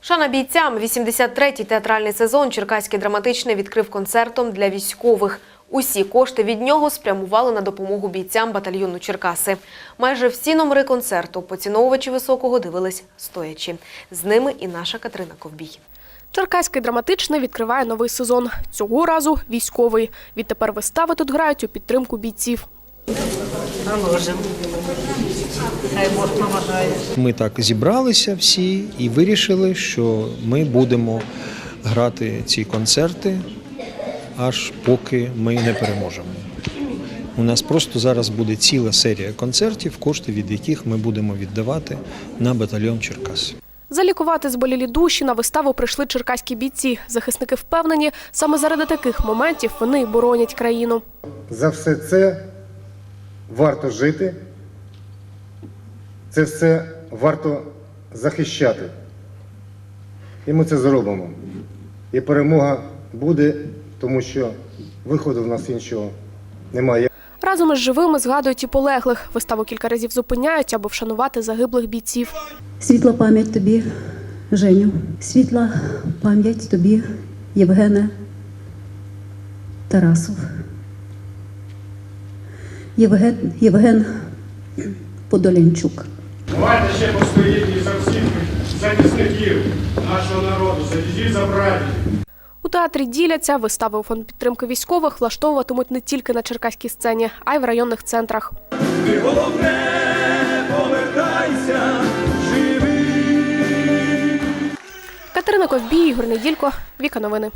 Шана бійцям 83-й театральний сезон Черкаський драматичний відкрив концертом для військових. Усі кошти від нього спрямували на допомогу бійцям батальйону Черкаси. Майже всі номери концерту поціновувачі високого дивились стоячи. З ними і наша Катерина Ковбій. Черкаський драматичний відкриває новий сезон. Цього разу військовий. Відтепер вистави тут грають у підтримку бійців. Положимо. Хай Бог допомагає. Ми так зібралися всі і вирішили, що ми будемо грати ці концерти, аж поки ми не переможемо. У нас просто зараз буде ціла серія концертів, кошти від яких ми будемо віддавати на батальйон Черкас. Залікувати зболілі душі на виставу прийшли черкаські бійці. Захисники впевнені, саме заради таких моментів вони боронять країну. За все це варто жити, це все варто захищати. І ми це зробимо. І перемога буде, тому що виходу в нас іншого немає. Разом із живими згадують і полеглих. Виставу кілька разів зупиняють, аби вшанувати загиблих бійців. Світла пам'ять тобі, Женю. Світла пам'ять тобі, Євгене Тарасов. Євген, Євген Подолянчук. Давайте ще постоїть і за всіх захисників нашого народу, за дідів, за прадідів. У театрі діляться вистави у фонд підтримки військових влаштовуватимуть не тільки на черкаській сцені, а й в районних центрах. Ти головне повертайся, живий. Катерина Ковбій, Ігор Неділько, Віка Новини.